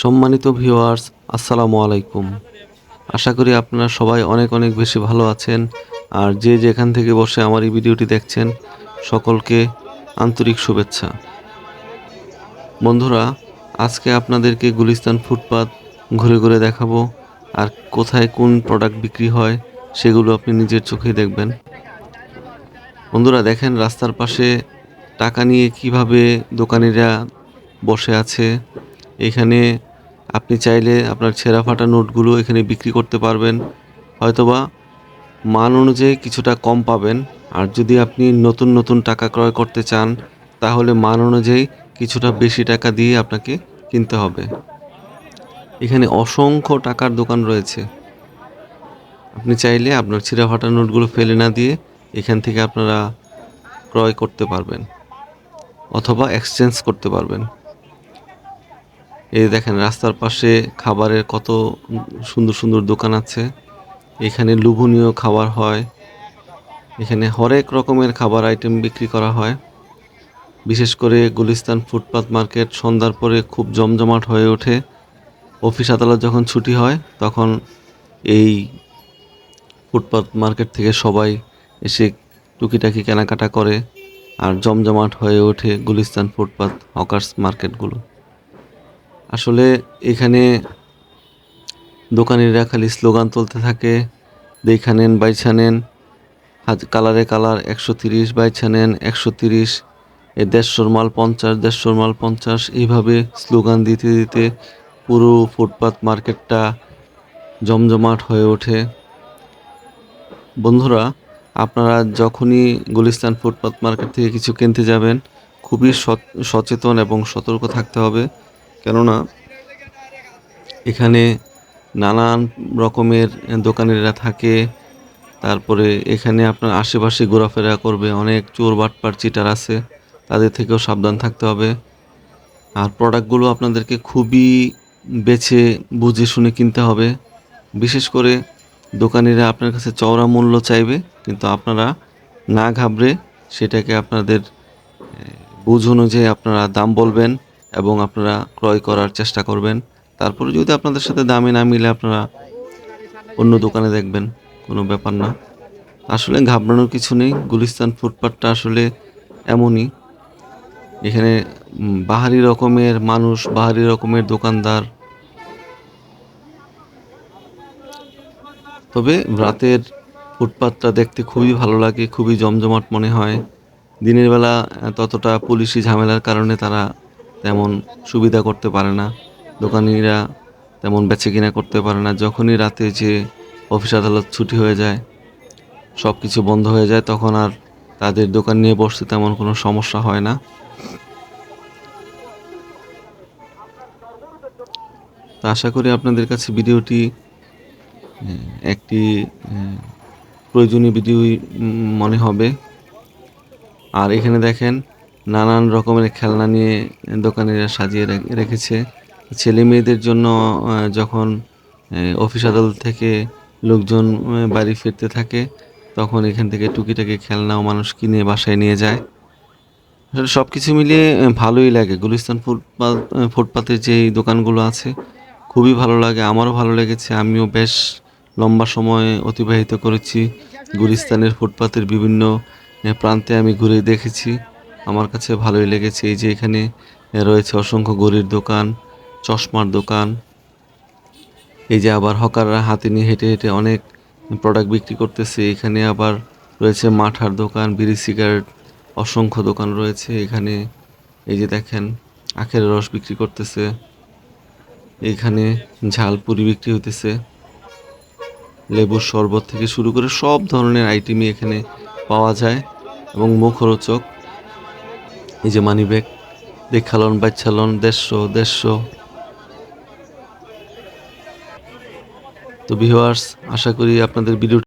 সম্মানিত ভিউয়ার্স, আসসালামু আলাইকুম। আশা করি আপনারা সবাই অনেক অনেক বেশি ভালো আছেন। আর যে যেখান থেকে বসে আমার এই ভিডিওটি দেখছেন, সকলকে আন্তরিক শুভেচ্ছা। বন্ধুরা, আজকে আপনাদেরকে গুলিস্তান ফুটপাত ঘুরে ঘুরে দেখাবো। আর কোথায় কোন প্রোডাক্ট বিক্রি হয়, সেগুলো আপনি নিজের চোখে দেখবেন। বন্ধুরা, দেখেন রাস্তার পাশে টাকা নিয়ে কীভাবে দোকানিরা বসে আছে। এখানে আপনি চাইলে আপনার ছেঁড়া ফাটা নোটগুলো এখানে বিক্রি করতে পারবেন, হয়তোবা মান অনুযায়ী কিছুটা কম পাবেন। আর যদি আপনি নতুন নতুন টাকা ক্রয় করতে চান, তাহলে মান অনুযায়ী কিছুটা বেশি টাকা দিয়ে আপনাকে কিনতে হবে। এখানে অসংখ্য টাকার দোকান রয়েছে। আপনি চাইলে আপনার ছিঁড়া ফাটা নোটগুলো ফেলে না দিয়ে এখান থেকে আপনারা ক্রয় করতে পারবেন, অথবা এক্সচেঞ্জ করতে পারবেন। এই দেখেন, রাস্তার পাশে খাবারের কত সুন্দর সুন্দর দোকান আছে। এখানে লুভনীয় খাবার হয়। এখানে হরেক রকমের খাবার আইটেম বিক্রি করা হয়। বিশেষ করে গুলিস্তান ফুটপাত মার্কেট সন্ধ্যার পরে খুব জমজমাট হয়ে ওঠে। অফিস আদালত যখন ছুটি হয়, তখন এই ফুটপাত মার্কেট থেকে সবাই এসে টুকিটাকি কেনাকাটা করে আর জমজমাট হয়ে ওঠে গুলিস্তান ফুটপাত, হকার্স মার্কেটগুলো। আসলে এখানে দোকানিরা খালি স্লোগান তুলতে থাকে, দেখা নেন বাইছা নেন কালারে কালার, একশো তিরিশ বাইছা নেন, একশো তিরিশ, এ দেড়শোর মাল পঞ্চাশ, দেড়শোর মাল পঞ্চাশ, এইভাবে স্লোগান দিতে দিতে পুরো ফুটপাত মার্কেটটা জমজমাট হয়ে ওঠে। বন্ধুরা, আপনারা যখনই গুলিস্তান ফুটপাত মার্কেট থেকে কিছু কিনতে যাবেন, খুবই সচ- সচেতন এবং সতর্ক থাকতে হবে। কেননা এখানে নানান রকমের দোকানেরা থাকে, তারপরে এখানে আপনার আশেপাশে ঘোরাফেরা করবে, অনেক চোর বাটপার চিটার আছে, তাদের থেকেও সাবধান থাকতে হবে। আর প্রোডাক্টগুলো আপনাদেরকে খুবই বেছে বুঝে শুনে কিনতে হবে। বিশেষ করে দোকানিরা আপনার কাছে চওড়া মূল্য চাইবে, কিন্তু আপনারা না ঘাবড়ে সেটাকে আপনাদের বুঝ অনুযায়ী আপনারা দাম বলবেন। এবং আপনারা ক্রয় করার চেষ্টা করবেন। তারপরে যদি আপনাদের সাথে দামে না মিলে আপনারা অন্য দোকানে দেখবেন, কোনো ব্যাপার না। আসলে ঘাবড়ানোর কিছু নেই, গুলিস্তান ফুটপাথটা আসলে এমনই। এখানে বাহারি রকমের মানুষ, বাহারি রকমের দোকানদার। তবে রাতের ফুটপাথটা দেখতে খুবই ভালো লাগে, খুবই জমজমাট মনে হয়। দিনের বেলা ততটা পুলিশি ঝামেলার কারণে তারা তেমন সুবিধা করতে পারে না। দোকানিরা তেমন বেচে কিনা করতে পারে না। যখনই রাতে যে অফিস আদালত ছুটি হয়ে যায় সব কিছু বন্ধ হয়ে যায়, তখন আর তাদের দোকান নিয়ে বসতে তেমন কোনো সমস্যা হয় না। তো আশা করি আপনাদের কাছে ভিডিওটি একটি প্রয়োজনীয় ভিডিও মনে হবে। আর এখানে দেখেন নানান রকমের খেলনা নিয়ে দোকানিরা সাজিয়ে রেখেছে। ছেলে মেয়েদের জন্য যখন অফিস আদালত থেকে লোকজন বাড়ি ফিরতে থাকে, তখন এখান থেকে টুকিটাকি খেলনাও মানুষ কিনে বাসায় নিয়ে যায়। আসলে সব কিছু মিলিয়ে ভালোই লাগে। গুলিস্তান ফুটপাত ফুটপাতের যে দোকানগুলো আছে, খুবই ভালো লাগে। আমারও ভালো লেগেছে। আমিও বেশ লম্বা সময় অতিবাহিত করেছি। গুলিস্তানের ফুটপাতের বিভিন্ন প্রান্তে আমি ঘুরে দেখেছি। আমার কাছে ভালোই লেগেছে। এই যে এখানে রয়েছে অসংখ্য গড়ির দোকান, চশমার দোকান। এই যে আবার হকাররা হাতে নিয়ে হেঁটে হেঁটে অনেক প্রোডাক্ট বিক্রি করতেছে। এখানে আবার রয়েছে মাঠার দোকান, বিড়ি সিগারেট অসংখ্য দোকান রয়েছে। এখানে এই যে দেখেন, আখের রস বিক্রি করতেছে। এখানে ঝাল পুরি বিক্রি হইতেছে। লেবুর শরবত থেকে শুরু করে সব ধরনের আইটেমই এখানে পাওয়া যায় এবং মুখরোচক। এই যে মানি ব্যাগ দেখালন বাচ্চালন দেড়শো দেড়শো। তো ভিউয়ার্স আশা করি আপনাদের ভিডিও